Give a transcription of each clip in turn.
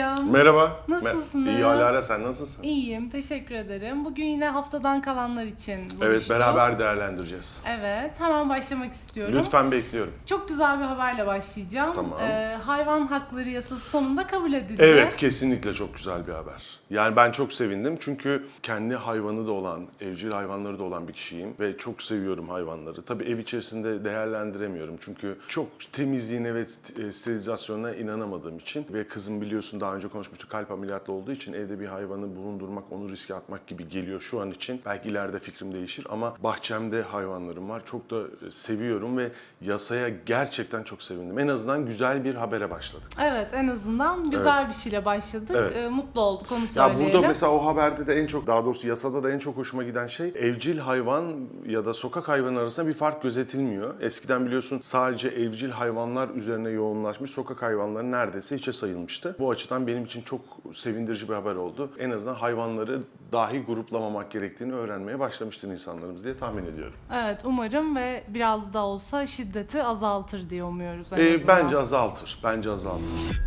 Nacho. Merhaba. Nasılsınız? İyi Alara sen nasılsın? İyiyim, teşekkür ederim. Bugün yine haftadan kalanlar için buluştuk. Evet beraber değerlendireceğiz. Evet, hemen başlamak istiyorum. Lütfen bekliyorum. Çok güzel bir haberle başlayacağım. Tamam. Ee, hayvan hakları yasası sonunda kabul edildi. Evet kesinlikle çok güzel bir haber. Yani ben çok sevindim çünkü kendi hayvanı da olan, evcil hayvanları da olan bir kişiyim ve çok seviyorum hayvanları. Tabii ev içerisinde değerlendiremiyorum çünkü çok temizliğine ve e, sterilizasyonuna inanamadığım için ve kızım biliyorsun daha önce konuşmuştuk kalp ameliyatlı olduğu için evde bir hayvanı bulundurmak, onu riske atmak gibi geliyor şu an için. Belki ileride fikrim değişir ama bahçemde hayvanlarım var. Çok da e, seviyorum ve yasaya gerçekten çok sevindim. En azından güzel bir habere başladık. Evet, en azından güzel bir şeyle başladık. Evet. Ee, mutlu olduk, onu Ya söyleyelim. burada mesela o haberde de en çok daha doğrusu yasada da en çok hoşuma giden şey evcil hayvan ya da sokak hayvanı arasında bir fark gözetilmiyor. Eskiden biliyorsun sadece evcil hayvanlar üzerine yoğunlaşmış sokak hayvanları neredeyse hiçe sayılmıştı. Bu açıdan benim için çok sevindirici bir haber oldu. En azından hayvanları dahi gruplamamak gerektiğini öğrenmeye başlamıştır insanlarımız diye tahmin ediyorum. Evet, umarım ve biraz da olsa şiddeti azaltır diye umuyoruz. en Ee, azından. bence azaltır. Bence azaltır.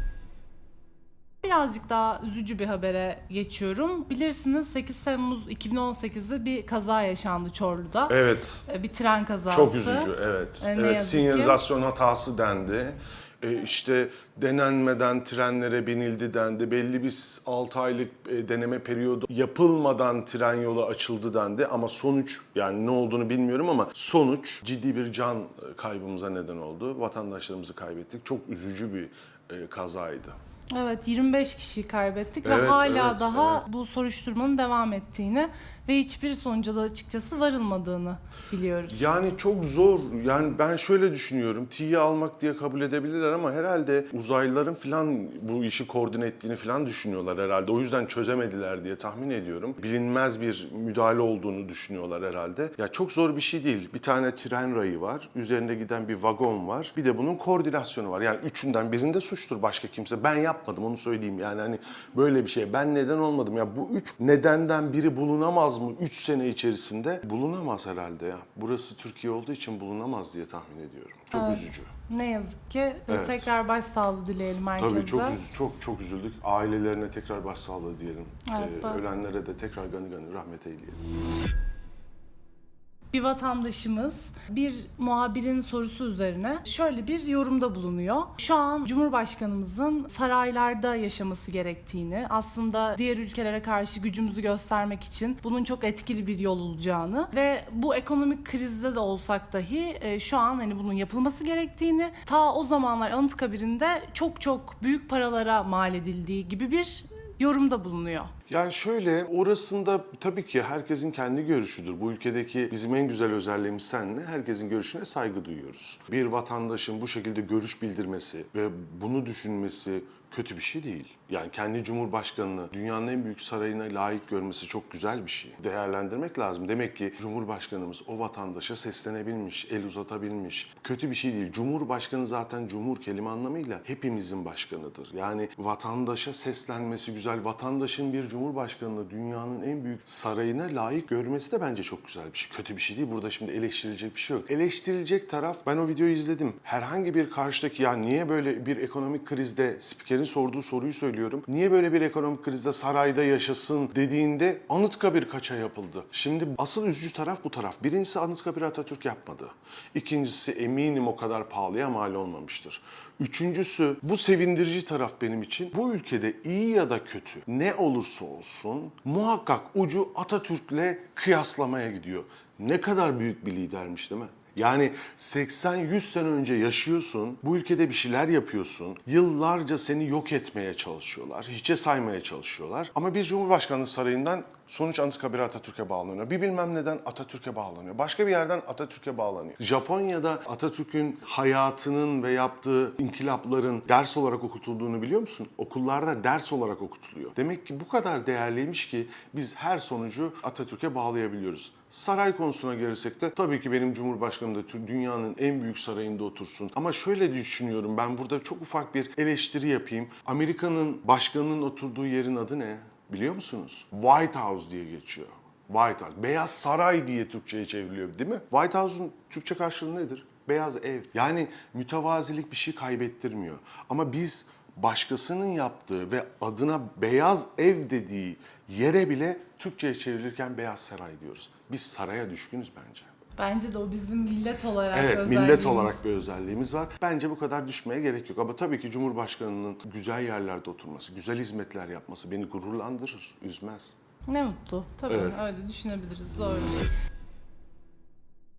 Birazcık daha üzücü bir habere geçiyorum. Bilirsiniz 8 Temmuz 2018'de bir kaza yaşandı Çorlu'da. Evet. Ee, Bir tren kazası. Çok üzücü evet. E, ne evet yazık ki. sinyalizasyon hatası dendi. E, işte denenmeden trenlere binildi dendi. Belli bir 6 aylık e, deneme periyodu yapılmadan tren yolu açıldı dendi. Ama sonuç yani ne olduğunu bilmiyorum ama sonuç ciddi bir can kaybımıza neden oldu. Vatandaşlarımızı kaybettik. Çok üzücü bir e, kazaydı. Evet 25 kişiyi kaybettik ve Evet, hala evet, daha evet. bu soruşturmanın devam ettiğini ve hiçbir sonuca da açıkçası varılmadığını biliyoruz. Yani çok zor. Yani ben şöyle düşünüyorum. T'yi almak diye kabul edebilirler ama herhalde uzaylıların falan bu işi koordine ettiğini falan düşünüyorlar herhalde. O yüzden çözemediler diye tahmin ediyorum. Bilinmez bir müdahale olduğunu düşünüyorlar herhalde. Ya çok zor bir şey değil. Bir tane tren rayı var. Üzerinde giden bir vagon var. Bir de bunun koordinasyonu var. Yani üçünden birinde suçtur başka kimse. Ben yapmadım onu söyleyeyim. Yani hani böyle bir şey. Ben neden olmadım? Ya bu üç nedenden biri bulunamaz mı? Üç sene içerisinde bulunamaz herhalde ya. Burası Türkiye olduğu için bulunamaz diye tahmin ediyorum. Çok üzücü. Ne yazık ki e, Evet. tekrar başsağlığı dileyelim herkese. Tabii çok çok çok üzüldük. Ailelerine tekrar başsağlığı diyelim. Evet, Ee, ölenlere de tekrar gani gani rahmet eyleyelim. Bir vatandaşımız bir muhabirin sorusu üzerine şöyle bir yorumda bulunuyor. Şu an Cumhurbaşkanımızın saraylarda yaşaması gerektiğini, aslında diğer ülkelere karşı gücümüzü göstermek için bunun çok etkili bir yol olacağını ve bu ekonomik krizde de olsak dahi e, şu an hani bunun yapılması gerektiğini, ta o zamanlar Anıtkabir'inde çok çok büyük paralara mal edildiği gibi bir yorumda bulunuyor. Yani şöyle orasında tabii ki herkesin kendi görüşüdür. Bu ülkedeki bizim en güzel özelliğimiz senle herkesin görüşüne saygı duyuyoruz. Bir vatandaşın bu şekilde görüş bildirmesi ve bunu düşünmesi kötü bir şey değil. Yani kendi cumhurbaşkanını dünyanın en büyük sarayına layık görmesi çok güzel bir şey. Değerlendirmek lazım. Demek ki cumhurbaşkanımız o vatandaşa seslenebilmiş, el uzatabilmiş. Kötü bir şey değil. Cumhurbaşkanı zaten cumhur kelime anlamıyla hepimizin başkanıdır. Yani vatandaşa seslenmesi güzel. Vatandaşın bir cumhurbaşkanını dünyanın en büyük sarayına layık görmesi de bence çok güzel bir şey. Kötü bir şey değil. Burada şimdi eleştirilecek bir şey yok. Eleştirilecek taraf ben o videoyu izledim. Herhangi bir karşıdaki ya niye böyle bir ekonomik krizde spikerin sorduğu soruyu söylüyorum. Niye böyle bir ekonomik krizde sarayda yaşasın dediğinde Anıtkabir kaça yapıldı? Şimdi asıl üzücü taraf bu taraf. Birincisi Anıtkabir Atatürk yapmadı. İkincisi eminim o kadar pahalıya mal olmamıştır. Üçüncüsü bu sevindirici taraf benim için. Bu ülkede iyi ya da kötü ne olursa olsun muhakkak ucu Atatürk'le kıyaslamaya gidiyor. Ne kadar büyük bir lidermiş değil mi? Yani 80-100 sene önce yaşıyorsun, bu ülkede bir şeyler yapıyorsun. Yıllarca seni yok etmeye çalışıyorlar, hiçe saymaya çalışıyorlar. Ama bir Cumhurbaşkanlığı sarayından sonuç Anıtkabir Atatürk'e bağlanıyor. Bir bilmem neden Atatürk'e bağlanıyor. Başka bir yerden Atatürk'e bağlanıyor. Japonya'da Atatürk'ün hayatının ve yaptığı inkılapların ders olarak okutulduğunu biliyor musun? Okullarda ders olarak okutuluyor. Demek ki bu kadar değerliymiş ki biz her sonucu Atatürk'e bağlayabiliyoruz. Saray konusuna gelirsek de tabii ki benim Cumhurbaşkanım da dünyanın en büyük sarayında otursun. Ama şöyle düşünüyorum ben burada çok ufak bir eleştiri yapayım. Amerika'nın başkanının oturduğu yerin adı ne? Biliyor musunuz? White House diye geçiyor. White House. Beyaz Saray diye Türkçe'ye çevriliyor değil mi? White House'un Türkçe karşılığı nedir? Beyaz ev. Yani mütevazilik bir şey kaybettirmiyor. Ama biz başkasının yaptığı ve adına beyaz ev dediği yere bile Türkçe'ye çevrilirken beyaz saray diyoruz. Biz saraya düşkünüz bence. Bence de o bizim millet olarak Evet, millet olarak bir özelliğimiz var. Bence bu kadar düşmeye gerek yok. Ama tabii ki Cumhurbaşkanı'nın güzel yerlerde oturması, güzel hizmetler yapması beni gururlandırır, üzmez. Ne mutlu. Tabii Evet. öyle düşünebiliriz. Doğru.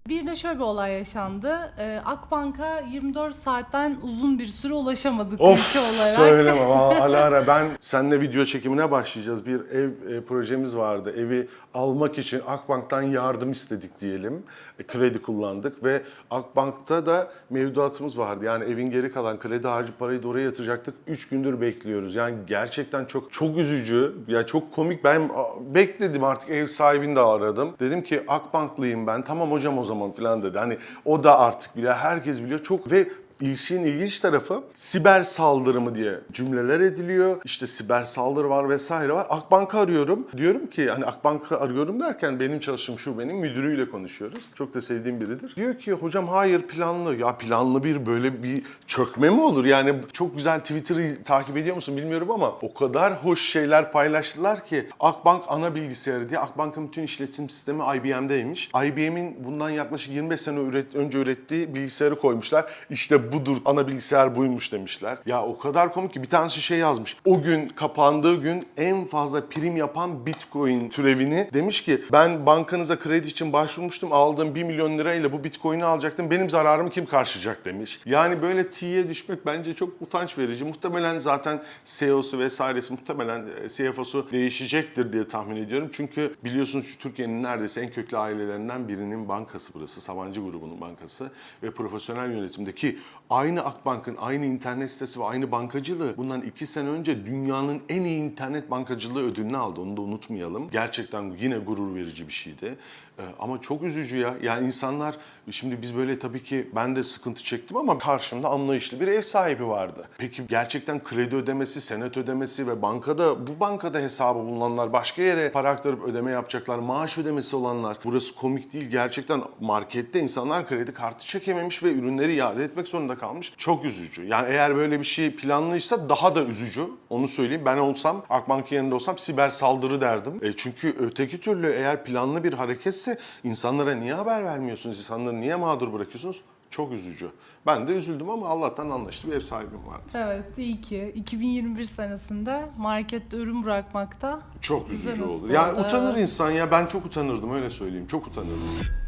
Bir de şöyle bir olay yaşandı. Ee, Akbank'a 24 saatten uzun bir süre ulaşamadık Of ülke olarak. söyleme Aa, Alara ben seninle video çekimine başlayacağız. Bir ev e, projemiz vardı. Evi almak için Akbank'tan yardım istedik diyelim. E, kredi kullandık ve Akbank'ta da mevduatımız vardı. Yani evin geri kalan kredi harcı parayı da oraya yatıracaktık. 3 gündür bekliyoruz. Yani gerçekten çok çok üzücü. Ya çok komik. Ben bekledim artık ev sahibini de aradım. Dedim ki Akbanklıyım ben. Tamam hocam o zaman falan dedi. Hani o da artık biliyor. Herkes biliyor. Çok ve İşin ilginç tarafı siber saldırı mı diye cümleler ediliyor. İşte siber saldırı var vesaire var. Akbank'ı arıyorum. Diyorum ki hani Akbank'ı arıyorum derken benim çalıştığım şu benim müdürüyle konuşuyoruz. Çok da sevdiğim biridir. Diyor ki hocam hayır planlı. Ya planlı bir böyle bir çökme mi olur? Yani çok güzel Twitter'ı takip ediyor musun bilmiyorum ama o kadar hoş şeyler paylaştılar ki Akbank ana bilgisayarı diye Akbank'ın bütün işletim sistemi IBM'deymiş. IBM'in bundan yaklaşık 25 sene üret- önce ürettiği bilgisayarı koymuşlar. İşte budur ana bilgisayar buymuş demişler. Ya o kadar komik ki bir tanesi şey yazmış. O gün kapandığı gün en fazla prim yapan Bitcoin türevini demiş ki ben bankanıza kredi için başvurmuştum. Aldığım 1 milyon lirayla bu Bitcoin'i alacaktım. Benim zararımı kim karşılayacak demiş. Yani böyle T'ye düşmek bence çok utanç verici. Muhtemelen zaten CEO'su vesairesi muhtemelen e, CFO'su değişecektir diye tahmin ediyorum. Çünkü biliyorsunuz şu Türkiye'nin neredeyse en köklü ailelerinden birinin bankası burası. Sabancı grubunun bankası ve profesyonel yönetimdeki aynı Akbank'ın aynı internet sitesi ve aynı bankacılığı bundan iki sene önce dünyanın en iyi internet bankacılığı ödülünü aldı. Onu da unutmayalım. Gerçekten yine gurur verici bir şeydi. Ee, ama çok üzücü ya. Yani insanlar şimdi biz böyle tabii ki ben de sıkıntı çektim ama karşımda anlayışlı bir ev sahibi vardı. Peki gerçekten kredi ödemesi, senet ödemesi ve bankada bu bankada hesabı bulunanlar başka yere para aktarıp ödeme yapacaklar, maaş ödemesi olanlar. Burası komik değil. Gerçekten markette insanlar kredi kartı çekememiş ve ürünleri iade etmek zorunda kalmış. Çok üzücü. Yani eğer böyle bir şey planlıysa daha da üzücü. Onu söyleyeyim. Ben olsam Akbank'ın yerinde olsam siber saldırı derdim. E çünkü öteki türlü eğer planlı bir hareketse insanlara niye haber vermiyorsunuz? İnsanları niye mağdur bırakıyorsunuz? Çok üzücü. Ben de üzüldüm ama Allah'tan anlaştı bir ev sahibim vardı. Evet iyi ki 2021 senesinde markette ürün bırakmakta Çok üzücü olur. Yani utanır insan ya. Ben çok utanırdım öyle söyleyeyim. Çok utanırdım.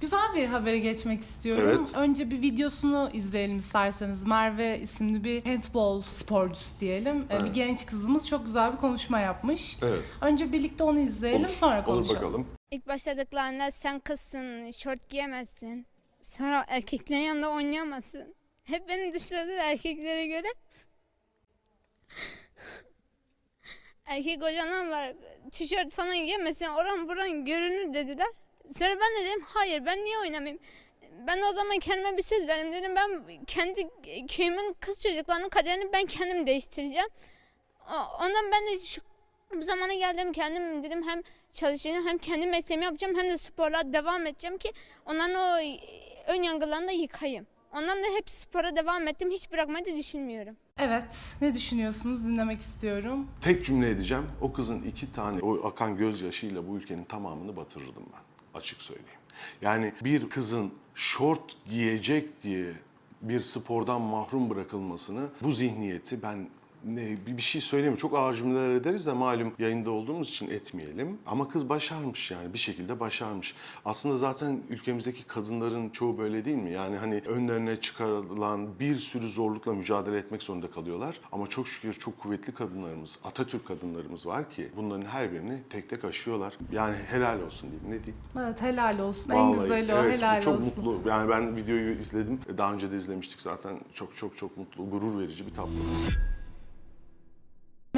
Güzel bir habere geçmek istiyorum. Evet. Önce bir videosunu izleyelim isterseniz. Merve isimli bir handball sporcusu diyelim. Ee, Bir Evet. genç kızımız çok güzel bir konuşma yapmış. Evet. Önce birlikte onu izleyelim Olur. sonra Olur konuşalım. bakalım. İlk başladıklarında sen kızsın, şort giyemezsin. Sonra erkeklerin yanında oynayamazsın. Hep beni dışladılar erkeklere göre. Erkek hocalar var, tişört falan giyemezsin, oran buran görünür dediler. Sonra ben de dedim, hayır ben niye oynamayayım? Ben o zaman kendime bir söz verdim dedim ben kendi köyümün kız çocuklarının kaderini ben kendim değiştireceğim. Ondan ben de şu bu zamana geldim kendim dedim hem çalışacağım hem kendi mesleğimi yapacağım hem de sporla devam edeceğim ki onların o ön yargılarını da yıkayım. Ondan da hep spora devam ettim. Hiç bırakmayı da düşünmüyorum. Evet. Ne düşünüyorsunuz? Dinlemek istiyorum. Tek cümle edeceğim. O kızın iki tane o akan gözyaşıyla bu ülkenin tamamını batırırdım ben. Açık söyleyeyim. Yani bir kızın şort giyecek diye bir spordan mahrum bırakılmasını bu zihniyeti ben ne, bir şey söyleyeyim çok ağır cümleler ederiz de malum yayında olduğumuz için etmeyelim. Ama kız başarmış yani bir şekilde başarmış. Aslında zaten ülkemizdeki kadınların çoğu böyle değil mi? Yani hani önlerine çıkarılan bir sürü zorlukla mücadele etmek zorunda kalıyorlar. Ama çok şükür çok kuvvetli kadınlarımız, Atatürk kadınlarımız var ki bunların her birini tek tek aşıyorlar. Yani helal olsun diyeyim ne diyeyim. Evet helal olsun. en Vallahi, güzeli o. evet, helal çok olsun. mutlu. Yani ben videoyu izledim. Daha önce de izlemiştik zaten. Çok çok çok mutlu, gurur verici bir tablo.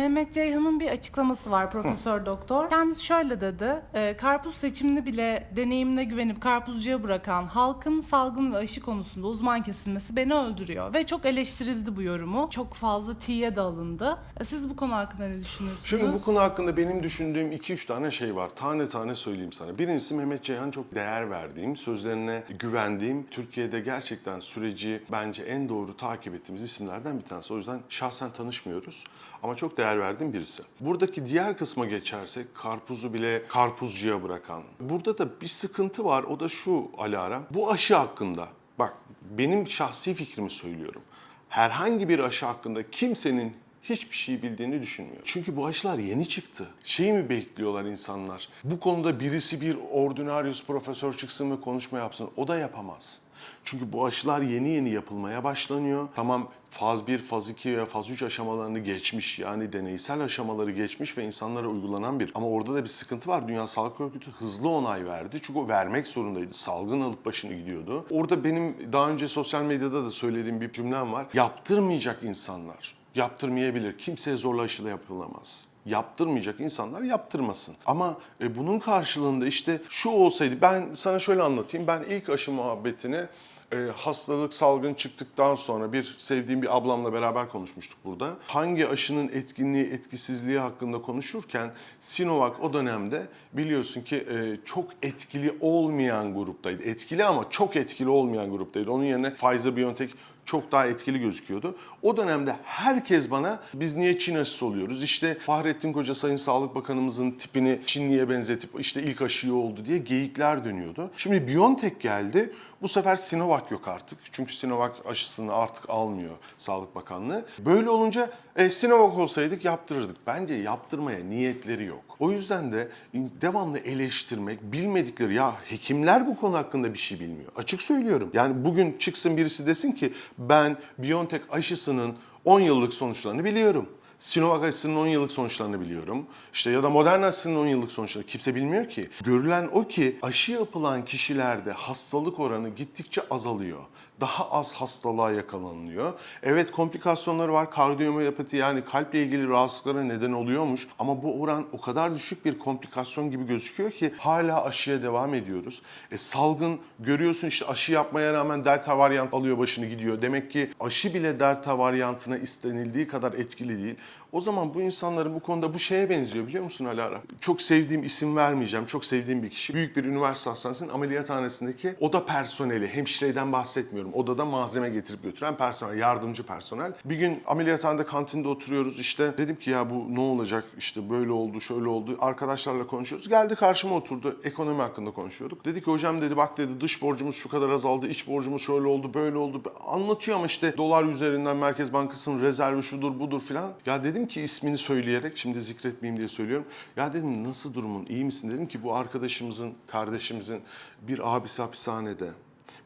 Mehmet Ceyhan'ın bir açıklaması var Profesör Doktor. Kendisi şöyle dedi. "E, karpuz seçimini bile deneyimine güvenip karpuzcuya bırakan halkın salgın ve aşı konusunda uzman kesilmesi beni öldürüyor. Ve çok eleştirildi bu yorumu. Çok fazla tiye de alındı. E, siz bu konu hakkında ne düşünüyorsunuz? Şimdi bu konu hakkında benim düşündüğüm 2-3 tane şey var. Tane tane söyleyeyim sana. Birincisi Mehmet Ceyhan çok değer verdiğim, sözlerine güvendiğim, Türkiye'de gerçekten süreci bence en doğru takip ettiğimiz isimlerden bir tanesi. O yüzden şahsen tanışmıyoruz ama çok değer verdiğim birisi. Buradaki diğer kısma geçersek karpuzu bile karpuzcuya bırakan. Burada da bir sıkıntı var. O da şu Alara. Bu aşı hakkında bak benim şahsi fikrimi söylüyorum. Herhangi bir aşı hakkında kimsenin hiçbir şey bildiğini düşünmüyor. Çünkü bu aşılar yeni çıktı. Şeyi mi bekliyorlar insanlar? Bu konuda birisi bir ordinarius profesör çıksın ve konuşma yapsın. O da yapamaz. Çünkü bu aşılar yeni yeni yapılmaya başlanıyor. Tamam faz 1, faz 2 ve faz 3 aşamalarını geçmiş. Yani deneysel aşamaları geçmiş ve insanlara uygulanan bir. Ama orada da bir sıkıntı var. Dünya Sağlık Örgütü hızlı onay verdi. Çünkü o vermek zorundaydı. Salgın alıp başını gidiyordu. Orada benim daha önce sosyal medyada da söylediğim bir cümlem var. Yaptırmayacak insanlar yaptırmayabilir. Kimseye zorla aşıla yapılamaz. Yaptırmayacak insanlar yaptırmasın. Ama e, bunun karşılığında işte şu olsaydı ben sana şöyle anlatayım. Ben ilk aşı muhabbetini e, hastalık salgın çıktıktan sonra bir sevdiğim bir ablamla beraber konuşmuştuk burada. Hangi aşının etkinliği etkisizliği hakkında konuşurken Sinovac o dönemde biliyorsun ki e, çok etkili olmayan gruptaydı. Etkili ama çok etkili olmayan gruptaydı. Onun yerine Pfizer BioNTech çok daha etkili gözüküyordu. O dönemde herkes bana biz niye Çin aşısı oluyoruz? İşte Fahrettin Koca Sayın Sağlık Bakanımızın tipini Çinliye benzetip işte ilk aşıyı oldu diye geyikler dönüyordu. Şimdi BioNTech geldi. Bu sefer Sinovac yok artık. Çünkü Sinovac aşısını artık almıyor Sağlık Bakanlığı. Böyle olunca e, Sinovac olsaydık yaptırırdık. Bence yaptırmaya niyetleri yok. O yüzden de devamlı eleştirmek, bilmedikleri ya hekimler bu konu hakkında bir şey bilmiyor. Açık söylüyorum. Yani bugün çıksın birisi desin ki ben BioNTech aşısının 10 yıllık sonuçlarını biliyorum. Sinovac aşısının 10 yıllık sonuçlarını biliyorum. İşte ya da Moderna aşısının 10 yıllık sonuçlarını kimse bilmiyor ki. Görülen o ki aşı yapılan kişilerde hastalık oranı gittikçe azalıyor. Daha az hastalığa yakalanılıyor. Evet komplikasyonları var. Kardiyomiyopati yani kalple ilgili rahatsızlıklara neden oluyormuş. Ama bu oran o kadar düşük bir komplikasyon gibi gözüküyor ki hala aşıya devam ediyoruz. E, salgın görüyorsun işte aşı yapmaya rağmen delta varyant alıyor başını gidiyor. Demek ki aşı bile delta varyantına istenildiği kadar etkili değil. O zaman bu insanların bu konuda bu şeye benziyor biliyor musun Alara? Çok sevdiğim isim vermeyeceğim. Çok sevdiğim bir kişi. Büyük bir üniversite hastanesinin ameliyathanesindeki oda personeli. Hemşireden bahsetmiyorum. Odada malzeme getirip götüren personel, yardımcı personel. Bir gün ameliyathanede kantinde oturuyoruz işte. Dedim ki ya bu ne olacak? İşte böyle oldu, şöyle oldu. Arkadaşlarla konuşuyoruz. Geldi karşıma oturdu. Ekonomi hakkında konuşuyorduk. Dedi ki hocam dedi bak dedi dış borcumuz şu kadar azaldı. iç borcumuz şöyle oldu, böyle oldu. Anlatıyor ama işte dolar üzerinden Merkez Bankası'nın rezervi şudur budur filan. Ya dedim ki ismini söyleyerek şimdi zikretmeyeyim diye söylüyorum. Ya dedim nasıl durumun iyi misin? Dedim ki bu arkadaşımızın, kardeşimizin bir abisi hapishanede.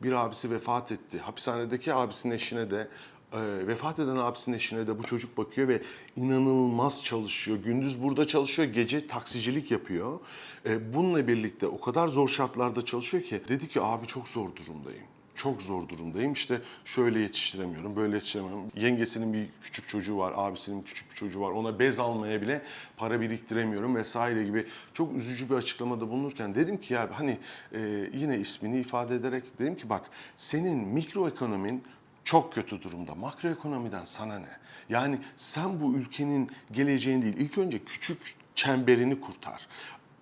Bir abisi vefat etti. Hapishanedeki abisinin eşine de e, vefat eden abisinin eşine de bu çocuk bakıyor ve inanılmaz çalışıyor. Gündüz burada çalışıyor, gece taksicilik yapıyor. E, bununla birlikte o kadar zor şartlarda çalışıyor ki dedi ki abi çok zor durumdayım. Çok zor durumdayım. İşte şöyle yetiştiremiyorum, böyle yetiştiremiyorum. Yengesinin bir küçük çocuğu var, abisinin küçük bir çocuğu var. Ona bez almaya bile para biriktiremiyorum vesaire gibi çok üzücü bir açıklamada bulunurken dedim ki ya hani e, yine ismini ifade ederek dedim ki bak senin mikroekonomin çok kötü durumda. Makroekonomiden sana ne? Yani sen bu ülkenin geleceğini değil, ilk önce küçük çemberini kurtar.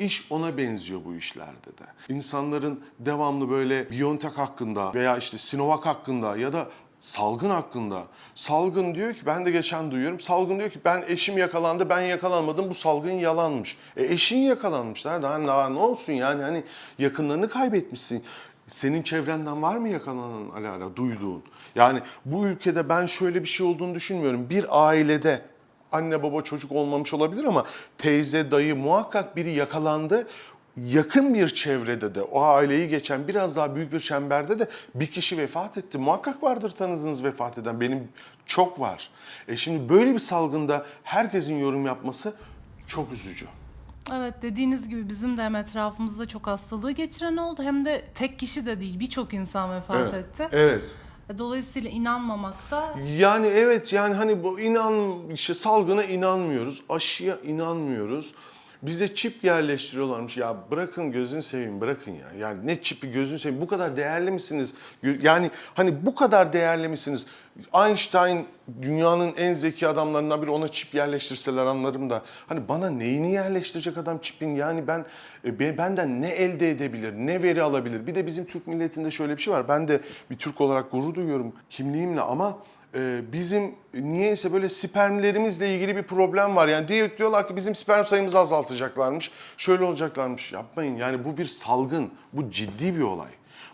İş ona benziyor bu işlerde de. İnsanların devamlı böyle Biontech hakkında veya işte Sinovac hakkında ya da salgın hakkında. Salgın diyor ki ben de geçen duyuyorum. Salgın diyor ki ben eşim yakalandı ben yakalanmadım bu salgın yalanmış. E eşin yakalanmış daha, daha, ne olsun yani hani yakınlarını kaybetmişsin. Senin çevrenden var mı yakalanan Alara duyduğun? Yani bu ülkede ben şöyle bir şey olduğunu düşünmüyorum. Bir ailede anne baba çocuk olmamış olabilir ama teyze, dayı muhakkak biri yakalandı. Yakın bir çevrede de o aileyi geçen biraz daha büyük bir çemberde de bir kişi vefat etti. Muhakkak vardır tanıdığınız vefat eden. Benim çok var. E şimdi böyle bir salgında herkesin yorum yapması çok üzücü. Evet dediğiniz gibi bizim de hem etrafımızda çok hastalığı geçiren oldu hem de tek kişi de değil birçok insan vefat Evet. etti. Evet. Dolayısıyla inanmamak da Yani evet yani hani bu inan işte salgına inanmıyoruz, aşıya inanmıyoruz. Bize çip yerleştiriyorlarmış. Ya bırakın gözünü seveyim bırakın ya. Yani ne çipi gözünü seveyim. Bu kadar değerli misiniz? Yani hani bu kadar değerli misiniz? Einstein dünyanın en zeki adamlarından biri ona çip yerleştirseler anlarım da. Hani bana neyini yerleştirecek adam çipin? Yani ben e, be- benden ne elde edebilir? Ne veri alabilir? Bir de bizim Türk milletinde şöyle bir şey var. Ben de bir Türk olarak gurur duyuyorum kimliğimle ama e, bizim niyeyse böyle spermlerimizle ilgili bir problem var. Yani diye diyorlar ki bizim sperm sayımızı azaltacaklarmış. Şöyle olacaklarmış. Yapmayın. Yani bu bir salgın. Bu ciddi bir olay.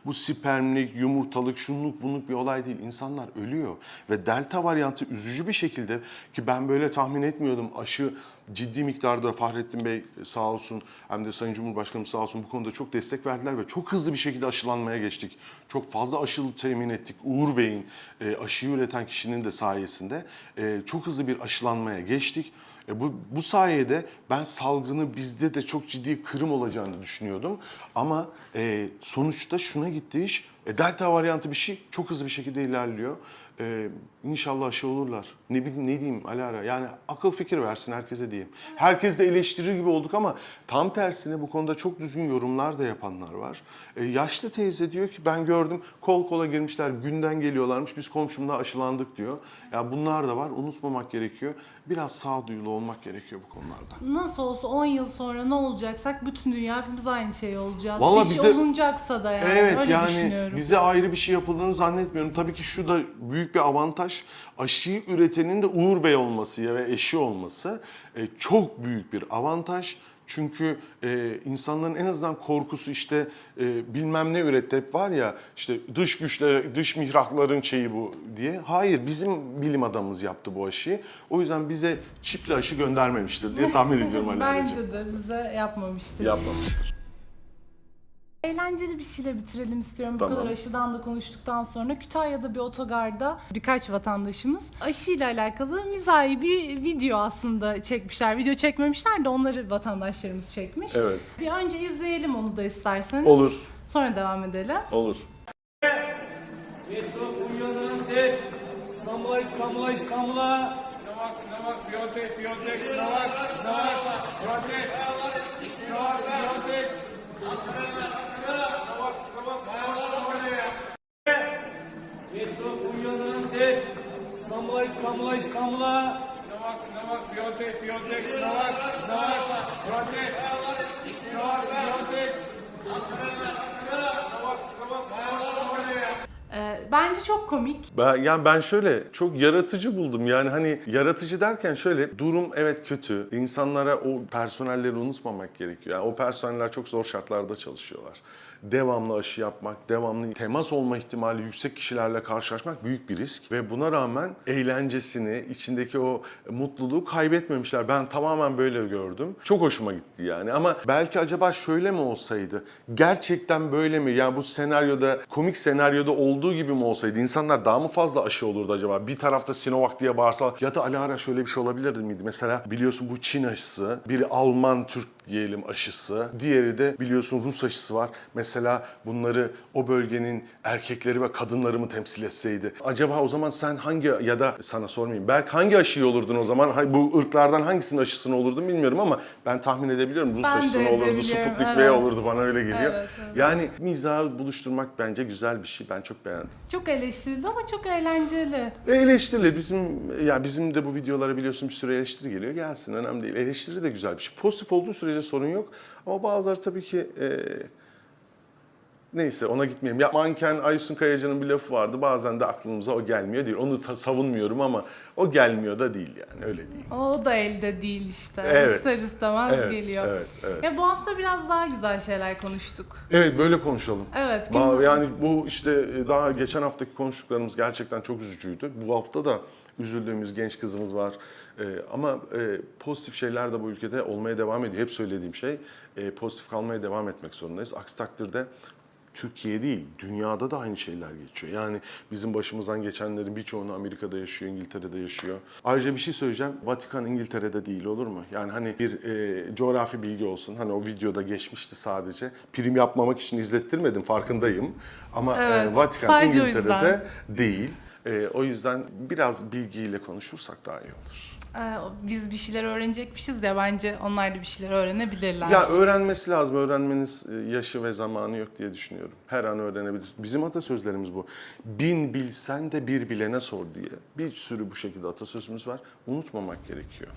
Bu spermlik, yumurtalık, şunluk bunluk bir olay değil. İnsanlar ölüyor. Ve delta varyantı üzücü bir şekilde ki ben böyle tahmin etmiyordum. Aşı ciddi miktarda Fahrettin Bey sağ olsun hem de Sayın Cumhurbaşkanımız sağ olsun bu konuda çok destek verdiler ve çok hızlı bir şekilde aşılanmaya geçtik. Çok fazla aşı temin ettik. Uğur Bey'in e, aşıyı üreten kişinin de sayesinde e, çok hızlı bir aşılanmaya geçtik. E bu, bu sayede ben salgını bizde de çok ciddi kırım olacağını düşünüyordum. Ama e, sonuçta şuna gitti iş. E, delta varyantı bir şey çok hızlı bir şekilde ilerliyor. E, inşallah aşı olurlar. Ne bileyim ne diyeyim Alara yani akıl fikir versin herkese diyeyim. Herkes de eleştirir gibi olduk ama tam tersine bu konuda çok düzgün yorumlar da yapanlar var. E, yaşlı teyze diyor ki ben gördüm kol kola girmişler günden geliyorlarmış biz komşumla aşılandık diyor. Ya bunlar da var unutmamak gerekiyor. Biraz sağduyulu olmak gerekiyor bu konularda. nasıl olsa 10 yıl sonra ne olacaksak bütün dünya hepimiz aynı şey olacağız. Vallahi bir bize- şey olunacaksa da yani Evet öyle yani düşünüyorum. Bize ayrı bir şey yapıldığını zannetmiyorum. Tabii ki şu da büyük bir avantaj. Aşıyı üretenin de Uğur Bey olması ve eşi olması e, çok büyük bir avantaj. Çünkü e, insanların en azından korkusu işte e, bilmem ne üretti hep var ya işte dış güçler, dış mihrakların şeyi bu diye. Hayır bizim bilim adamımız yaptı bu aşıyı. O yüzden bize çipli aşı göndermemiştir diye tahmin ediyorum Ali. Bence de bize yapmamıştır. Yapmamıştır. Eğlenceli bir şeyle bitirelim istiyorum. Bu Tamam. kadar aşıdan da konuştuktan sonra Kütahya'da bir otogarda birkaç vatandaşımız aşıyla alakalı mizahi bir video aslında çekmişler. Video çekmemişler de onları vatandaşlarımız çekmiş. Evet. Bir önce izleyelim onu da isterseniz. Olur, Sonra devam edelim. olur. Metro Kunyo'nun tek İstanbul'a İstanbul'a İstanbul'a Sinovac Sinovac Biontech Biontech Sinovac Sinovac Biontech Sinovac Biontech Sinovac Sinovac Metro Kunyo'nun tek İstanbul'a İstanbul'a İstanbul'a Sinovac Sinovac Biontech Biontech Sinovac Sinovac Biontech Ee, bence çok komik. Ben, yani ben şöyle çok yaratıcı buldum. Yani hani yaratıcı derken şöyle durum evet kötü. İnsanlara o personelleri unutmamak gerekiyor. Yani o personeller çok zor şartlarda çalışıyorlar. Devamlı aşı yapmak, devamlı temas olma ihtimali yüksek kişilerle karşılaşmak büyük bir risk. Ve buna rağmen eğlencesini, içindeki o mutluluğu kaybetmemişler. Ben tamamen böyle gördüm. Çok hoşuma gitti yani. Ama belki acaba şöyle mi olsaydı? Gerçekten böyle mi? Yani bu senaryoda, komik senaryoda olduğu gibi mi olsaydı? İnsanlar daha mı fazla aşı olurdu acaba? Bir tarafta Sinovac diye bağırsa ya da Alara şöyle bir şey olabilir miydi? Mesela biliyorsun bu Çin aşısı, biri Alman Türk diyelim aşısı, diğeri de biliyorsun Rus aşısı var. Mesela bunları o bölgenin erkekleri ve kadınları mı temsil etseydi? Acaba o zaman sen hangi ya da sana sormayayım. Berk hangi aşıyı olurdun o zaman? Bu ırklardan hangisinin aşısını olurdun bilmiyorum ama ben tahmin edebiliyorum. Rus Ben aşısını olurdu, Sputnik V evet. olurdu bana öyle geliyor. Evet, evet. Yani mizahı buluşturmak bence güzel bir şey. Ben çok beğendim. Çok eleştirildi ama çok eğlenceli. E, Eleştiri bizim ya bizim de bu videolara biliyorsun bir sürü eleştiri geliyor. Gelsin önemli değil. Eleştiri de güzel bir şey. Pozitif olduğu sürece sorun yok. Ama bazıları tabii ki e, neyse ona gitmeyeyim. Ya manken Aysun Kayacı'nın bir lafı vardı. Bazen de aklımıza o gelmiyor değil. Onu ta- savunmuyorum ama o gelmiyor da değil yani öyle değil. O da elde değil işte. Evet. İster istemez Evet, geliyor. evet, evet. Ya bu hafta biraz daha güzel şeyler konuştuk. Evet böyle konuşalım. Evet. Ba- gün- Yani bu işte daha geçen haftaki konuştuklarımız gerçekten çok üzücüydü. Bu hafta da üzüldüğümüz genç kızımız var. Ee, ama e, pozitif şeyler de bu ülkede olmaya devam ediyor. Hep söylediğim şey e, pozitif kalmaya devam etmek zorundayız. Aksi takdirde Türkiye değil, dünyada da aynı şeyler geçiyor. Yani bizim başımızdan geçenlerin birçoğunu Amerika'da yaşıyor, İngiltere'de yaşıyor. Ayrıca bir şey söyleyeceğim. Vatikan İngiltere'de değil olur mu? Yani hani bir e, coğrafi bilgi olsun. Hani o videoda geçmişti sadece. Prim yapmamak için izlettirmedim farkındayım. Ama e, Evet, Vatikan sadece o İngiltere'de değil. E, o yüzden biraz bilgiyle konuşursak daha iyi olur. Ee, biz bir şeyler öğrenecekmişiz ya bence onlar da bir şeyler öğrenebilirler. Ya öğrenmesi lazım. Öğrenmenin e, yaşı ve zamanı yok diye düşünüyorum. Her an öğrenebilir. Bizim atasözlerimiz bu. Bin bilsen de bir bilene sor diye. Bir sürü bu şekilde atasözümüz var. Unutmamak gerekiyor.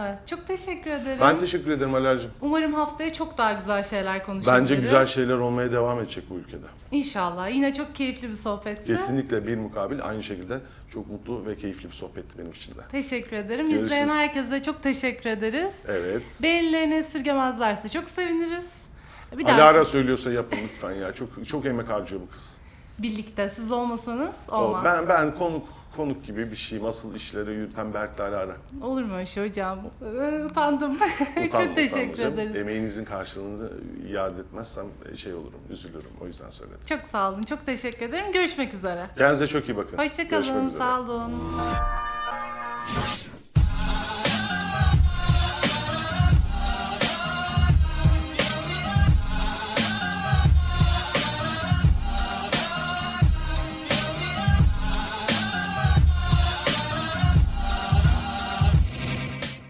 Evet, çok teşekkür ederim. Ben teşekkür ederim Aler'cim. Umarım haftaya çok daha güzel şeyler konuşabiliriz. Bence güzel şeyler olmaya devam edecek bu ülkede. İnşallah. Yine çok keyifli bir sohbetti. Kesinlikle bir mukabil aynı şekilde çok mutlu ve keyifli bir sohbetti benim için de. Teşekkür ederim. Görüşürüz. İzleyen herkese çok teşekkür ederiz. Evet. Beğenilerini esirgemezlerse çok seviniriz. Bir daha Alara söylüyorsa yapın lütfen ya. Çok çok emek harcıyor bu kız. Birlikte siz olmasanız O, olmaz. ben ben konuk konuk gibi bir şeyim. Asıl işleri yürüten Berk'le Alara. Olur mu şey hocam? Ee, Utandım. Utanma, çok teşekkür utanma canım. ederiz. Emeğinizin karşılığını iade etmezsem şey olurum, üzülürüm. O yüzden söyledim. Çok sağ olun. Çok teşekkür ederim. Görüşmek üzere. Kendinize çok iyi bakın. Görüşmek Hoşçakalın. üzere. Sağ olun.